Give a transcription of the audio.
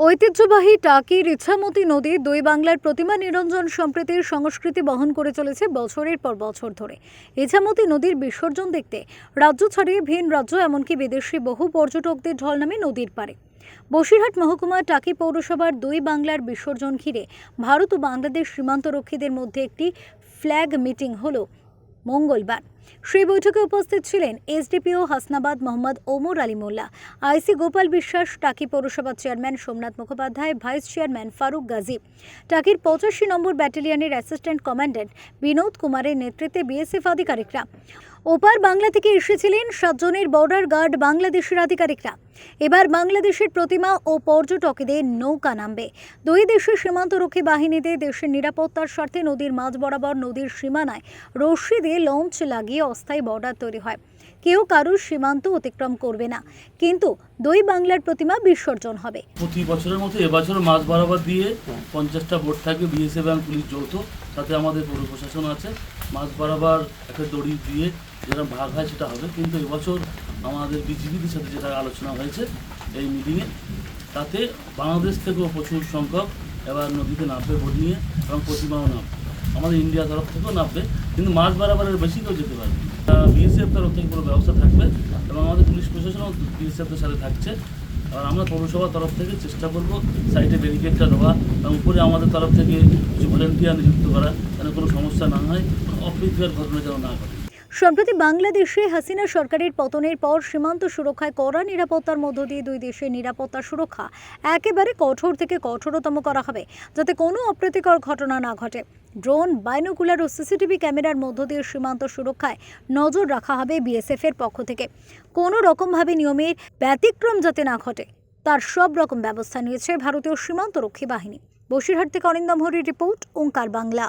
ঐতিহ্যবাহী টাকির ইচ্ছামতি নদী দুই বাংলার প্রতিমা নিরঞ্জন সম্প্রীতির সংস্কৃতি বহন করে চলেছে বছরের পর বছর ধরে। ইচ্ছামতি নদীর বিসর্জন দেখতে রাজ্য ছাড়িয়ে ভিন রাজ্য, এমনকি বিদেশি বহু পর্যটকদের ঢল নামে নদীর পারে বসিরহাট মহকুমা টাকি পৌরসভার দুই বাংলার বিসর্জন ঘিরে ভারত ও বাংলাদেশ সীমান্তরক্ষীদের মধ্যে একটি ফ্ল্যাগ মিটিং হলো মঙ্গলবার। সেই বৈঠকে উপস্থিত ছিলেন এসডিপিও হাসনাবাদ মোহাম্মদ ওমর আলী মোল্লা, আইসি গোপাল বিশ্বাস, টাকি পৌরসভার chairman Somnath Mukhopadhyay, vice chairman Faruk Gazi. টাকির পঁচাশি নম্বর ব্যাটালিয়নের অ্যাসিস্ট্যান্ট কমান্ড্যান্ট বিনোদ কুমারের নেতৃত্বে বিএসএফ আধিকারিকরা। ওপার বাংলা থেকে এসেছিলেন সাতজনের বর্ডার গার্ড বাংলাদেশের আধিকারিকরা। এবার বাংলাদেশের প্রতিমা ও পর্যটকদের নৌকা নামবে। দুই দেশের সীমান্তরক্ষী বাহিনীতে দেশের নিরাপত্তার স্বার্থে নদীর মাঝ বরাবর নদীর সীমানায় রশ্মি দিয়ে লঞ্চ লাগিয়ে অস্থায়ী বর্ডার তৈরি হয়। কেউ কারুর সীমান্ত অতিক্রম করবে না। কিন্তু দুই বাংলার প্রতিমা বিসর্জন হবে। প্রতি বছরের মতো এবছর মাছ বরাবর দিয়ে পঞ্চাশটা বোট থাকবে বিএসএফ এবং পুলিশ যৌথ। সাথে আমাদের পৌর প্রশাসন আছে। মাছ বরাবর একটা দড়ি দিয়ে যেটা ভাগ হয় সেটা হবে। কিন্তু এবছর আমাদের বিজিবিদের সাথে যেটা আলোচনা হয়েছে এই মিটিংয়ে তাতে বাংলাদেশ থেকেও প্রচুর সংখ্যক এবার নদীতে নামবে বোট নিয়ে এবং প্রতিমাও নামবে। আমাদের ইন্ডিয়া তরফ থেকেও নামবে, কিন্তু মাছ বরাবরের বেশি কেউ যেতে পারবে বিএসএফ তরফ থেকে কোনো ব্যবস্থা থাকবে এবং আমাদের পুলিশ প্রশাসনও বিএসএফের সাথে থাকছে। আর আমরা পৌরসভার তরফ থেকে চেষ্টা করব সাইডে ব্যারিকেডটা দেওয়া এবং উপরে আমাদের তরফ থেকে কিছু ভলেন্টিয়ার নিযুক্ত করা, যেন কোনো সমস্যা না হয়, অপ্রীতিকর ঘটনা যেন না ঘটে। সম্প্রতি বাংলাদেশে হাসিনা সরকারের পতনের পর সীমান্ত সুরক্ষায় কড়া নিরাপত্তার মধ্য দিয়ে দুই দেশের নিরাপত্তা সুরক্ষা একেবারে কঠোর থেকে কঠোরতম করা হবে, যাতে কোনো অপ্রীতিকর ঘটনা না ঘটে। ড্রোন, বাইনোকুলার ও সিসিটিভি ক্যামেরার মধ্য দিয়ে সীমান্ত সুরক্ষায় নজর রাখা হবে বিএসএফ এর পক্ষ থেকে। কোনো রকমভাবে নিয়মের ব্যতিক্রম যাতে না ঘটে, তার সব রকম ব্যবস্থা নিয়েছে ভারতীয় সীমান্তরক্ষী বাহিনী। বসিরহাট থেকে অরিন্দম হরির রিপোর্ট, ওঙ্কার বাংলা।